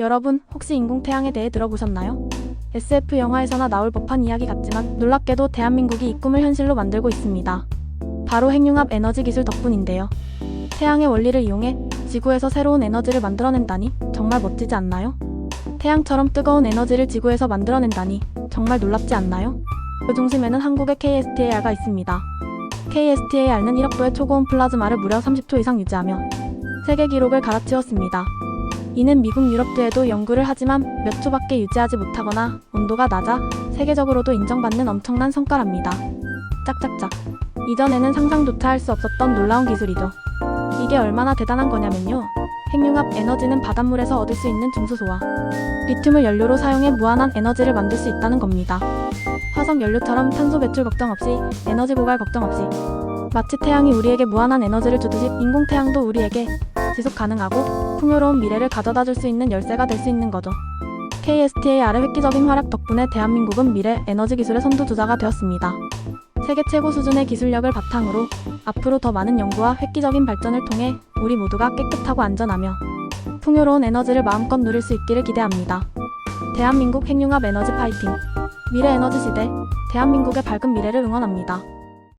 여러분, 혹시 인공태양에 대해 들어보셨나요? SF 영화에서나 나올 법한 이야기 같지만 놀랍게도 대한민국이 이 꿈을 현실로 만들고 있습니다. 바로 핵융합 에너지 기술 덕분인데요. 태양의 원리를 이용해 지구에서 새로운 에너지를 만들어낸다니 정말 멋지지 않나요? 태양처럼 뜨거운 에너지를 지구에서 만들어낸다니 정말 놀랍지 않나요? 그 중심에는 한국의 KSTAR가 있습니다. KSTAR는 1억 도의 초고온 플라즈마를 무려 30초 이상 유지하며 세계 기록을 갈아치웠습니다. 이는 미국 유럽도에도 연구를 하지만 몇 초밖에 유지하지 못하거나 온도가 낮아 세계적으로도 인정받는 엄청난 성과랍니다. 짝짝짝. 이전에는 상상조차 할 수 없었던 놀라운 기술이죠. 이게 얼마나 대단한 거냐면요. 핵융합 에너지는 바닷물에서 얻을 수 있는 중수소와 리튬을 연료로 사용해 무한한 에너지를 만들 수 있다는 겁니다. 화석 연료처럼 탄소 배출 걱정 없이 에너지 고갈 걱정 없이 마치 태양이 우리에게 무한한 에너지를 주듯이 인공 태양도 우리에게 지속 가능하고 풍요로운 미래를 가져다 줄 수 있는 열쇠가 될 수 있는 거죠. KSTAR의 획기적인 활약 덕분에 대한민국은 미래 에너지 기술의 선두주자가 되었습니다. 세계 최고 수준의 기술력을 바탕으로 앞으로 더 많은 연구와 획기적인 발전을 통해 우리 모두가 깨끗하고 안전하며 풍요로운 에너지를 마음껏 누릴 수 있기를 기대합니다. 대한민국 핵융합 에너지 파이팅! 미래 에너지 시대, 대한민국의 밝은 미래를 응원합니다.